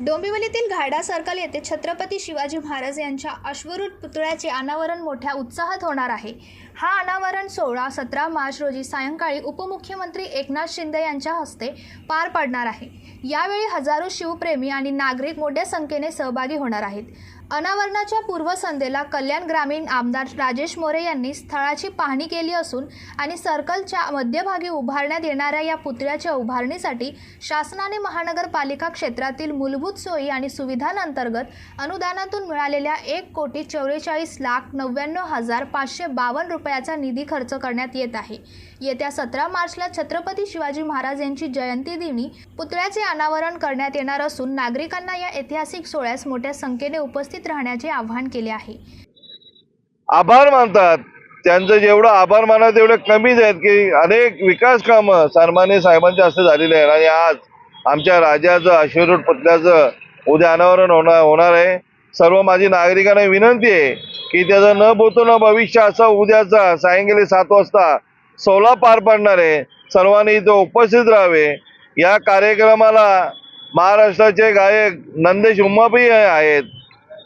डोंबिवलीतील घाडा circle येथे छत्रपती शिवाजी महाराज यांच्या अश्वरूढ पुतळ्याचे अनावरण मोठ्या उत्साहात होणार आहे. हा अनावरण सोहळा सतरा मार्च रोजी सायंकाळी उपमुख्यमंत्री एकनाथ शिंदे यांच्या हस्ते पार पडणार आहे. यावेळी हजारो शिवप्रेमी आणि नागरिक मोठ्या संख्येने सहभागी होणार आहेत. अनावरणाच्या पूर्वसंध्येला कल्याण ग्रामीण आमदार राजेश मोरे यांनी स्थळाची पाहणी केली असून आणि सर्कलच्या मध्यभागी उभारण्यात येणाऱ्या या पुतळ्याच्या उभारणीसाठी शासनाने महानगरपालिका क्षेत्रातील मूलभूत सोयी आणि सुविधांअंतर्गत अनुदानातून मिळालेल्या एक कोटी चौवेचाळीस लाख नव्याण्णव हजार पाचशे बावन्न रुपयाचा निधी खर्च करण्यात येत आहे. येत्या सतरा मार्चला छत्रपती शिवाजी महाराज यांची जयंती दिनी पुतळ्याचे अनावरण करण्यात येणार असून नागरिकांना या ऐतिहासिक सोहळ्यास मोठ्या संख्येने उपस्थित राहण्याचे आवाहन केले आहे. आभार मानतात. त्यांचं जेवढं आभार माना तेवढं कमीच आहेत की अनेक विकास कामं सन्मान्य साहेबांच्या हस्ते झालेले आहेत आणि आज आमच्या राजाचं अश्वरूढ पुतल्याचं उद्या अनावरण होणार होणार आहे. सर्व माझी नागरिकांना विनंती आहे की त्याचं न बोलतो न भविष्य असं उद्याचा सायंकाळी सात वाजता सोला पार पडणार आहे. सर्वांनी इथं उपस्थित राहावे. या कार्यक्रमाला महाराष्ट्राचे गायक नंदेश उमापी आहेत.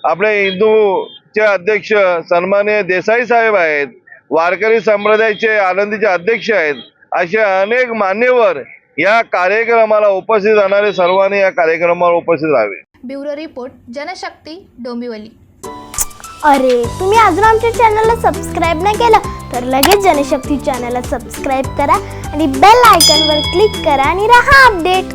आपले हिंदूचे अध्यक्ष सन्मान्य देसाई साहेब आहेत. वारकरी संप्रदायाचे आनंदीचे अध्यक्ष आहेत. असे अनेक मान्यवर या कार्यक्रमाला उपस्थित राहणारे सर्वांनी या कार्यक्रमाला उपस्थित राहावे. Bureau report Janshakti Dombivli. अरे तुम्ही अजून आमच्या चॅनलला सबस्क्राईब नाही केलं तर लगेच जनशक्ती चॅनलला सबस्क्राईब करा आणि बेल आयकॉनवर क्लिक करा आणि राहा अपडेट